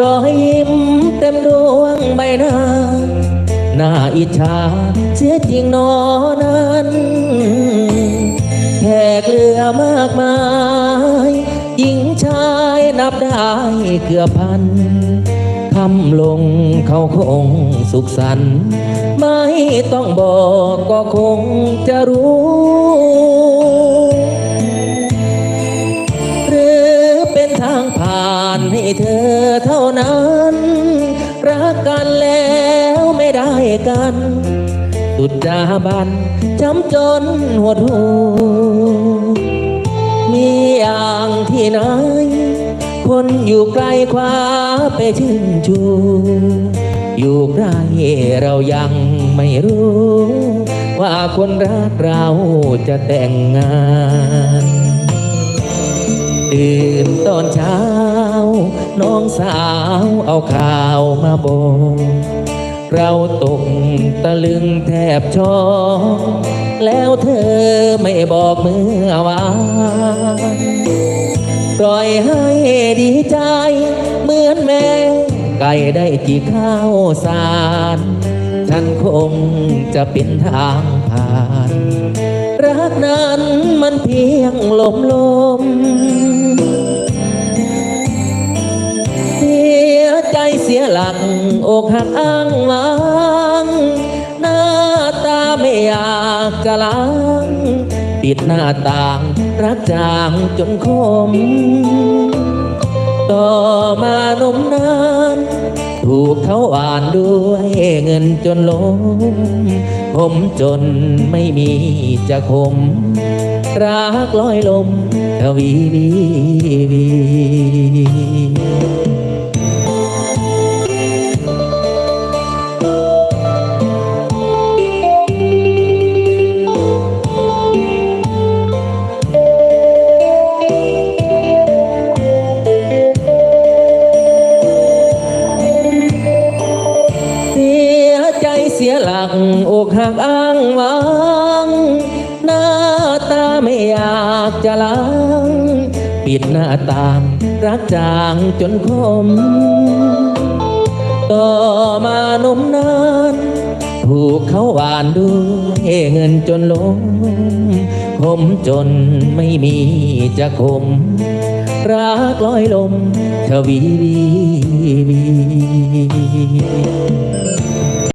รอยยิ้มเต็มดวงใบหน้า หน้าอิจฉาเสียจริงนอนั้นแขกเรือมากมายหญิงชายนับได้เกือบพันคำลงเขาคงสุขสันต์ไม่ต้องบอกก็คงจะรู้ เธอเท่านั้น รักกันแล้วไม่ได้กัน สุดจาบันจำจนหดหูมีอย่างที่ไหนคนอยู่ไกลคว้าไปชื่นชู อยู่ใกล้เรายังไม่รู้ ว่าคนรักเราจะแต่งงานตื่นตอนเช้า น้องสาวเอาข่าวมาบอกเราตกตะลึงแทบช็อกแล้วเธอไม่บอกเมื่อวานปล่อยให้ดีใจ เหมือนแม่ไก่ได้จีข้าวสารฉันคงจะเป็นทางผ่าน รักนั้นมันเพียงลมลม สียหลักอกหักอ้างว้างหน้าตาไม่อยากจะล้างปิดหน้าต่างรักจางจนคม ต่อมานมนานถูกเขาอ่านด้วยเงินจนล้มผมจนไม่มีจะคม รักลอยลมทวีวีวี หักอกหักอ้างว้างหน้าตาไม่อยากจะล้างปิดหน้าตางรักจางจนคม ต่อมานมนานถูกเขาหวานด้วยเงินจนล้มผมจนไม่มีจะคม รักลอยลมทวีวีวี